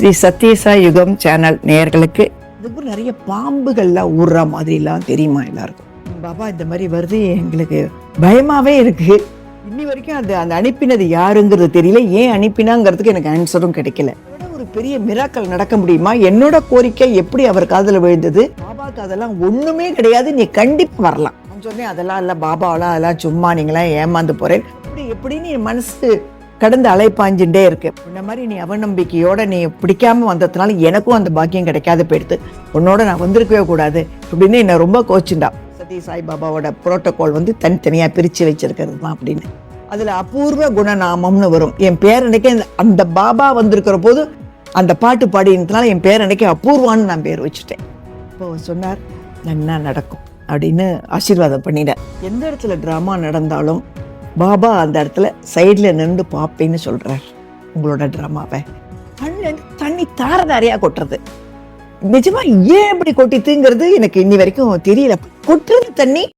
ஸ்ரீ சத்யசா யுகம் சேனல் நேயர்களுக்கு இதுக்கு நிறைய பாம்புகள்லாம் ஊறுற மாதிரிலாம் தெரியுமா எல்லாருக்கும்? பாபா இந்த மாதிரி வருது எங்களுக்கு பயமாகவே இருக்குது இன்னி வரைக்கும் அந்த அந்த அனுப்பினது யாருங்கிறது தெரியல. ஏன் அனுப்பினாங்கிறதுக்கு எனக்கு ஆன்சரும் கிடைக்கல. ஒரு பெரிய மிராக்கள் நடக்க முடியுமா? என்னோட கோரிக்கை எப்படி அவர் காதில் விழுந்தது? பாபாவுக்கு அதெல்லாம் ஒன்றுமே கிடையாது. நீ கண்டிப்பாக வரலாம். சொன்னேன் அதெல்லாம் இல்லை பாபாவெல்லாம் அதெல்லாம் சும்மா நீங்களாம் ஏமாந்து போகிறேன் இப்படி எப்படின்னு என் மனசு கடந்து அலைப்பாஞ்சுட்டே இருக்கு. இந்த மாதிரி நீ அவநம்பிக்கையோட நீ பிடிக்காம வந்ததுனால எனக்கும் அந்த பாக்கியம் கிடைக்காத போயிடுது. உன்னோட நான் வந்திருக்கவே கூடாது. அப்படின்னு என்னை ரொம்ப கோச்சுண்டா சத்ய சாய்பாபாவோட புரோட்டோகால் வந்து தனித்தனியாக பிரித்து வச்சிருக்கிறது தான் அப்படின்னு. அதில் அபூர்வ குணநாமம்னு வரும். என் பேரனுக்கு அந்த- பாபா வந்திருக்கிற போது அந்த பாட்டு பாடினதுனால என் பேரனுக்கு அபூர்வான்னு நான் பேர் வச்சுட்டேன். இப்போ அவர் சொன்னார் நன்னா நடக்கும். அப்படின்னு ஆசீர்வாதம் பண்ணிட்டேன் எந்த இடத்துல ட்ராமா நடந்தாலும் பாபா அந்த இடத்துல சைடில் நின்று பார்ப்பேன்னு சொல்கிறார் உங்களோட ட்ராமாவை கண்ணில் தண்ணி தாரதாரியா கொட்டுறது. நிஜமா ஏன் இப்படி கொட்டித்துங்கிறது எனக்கு இன்னி வரைக்கும் தெரியல. கொட்டுறது தண்ணி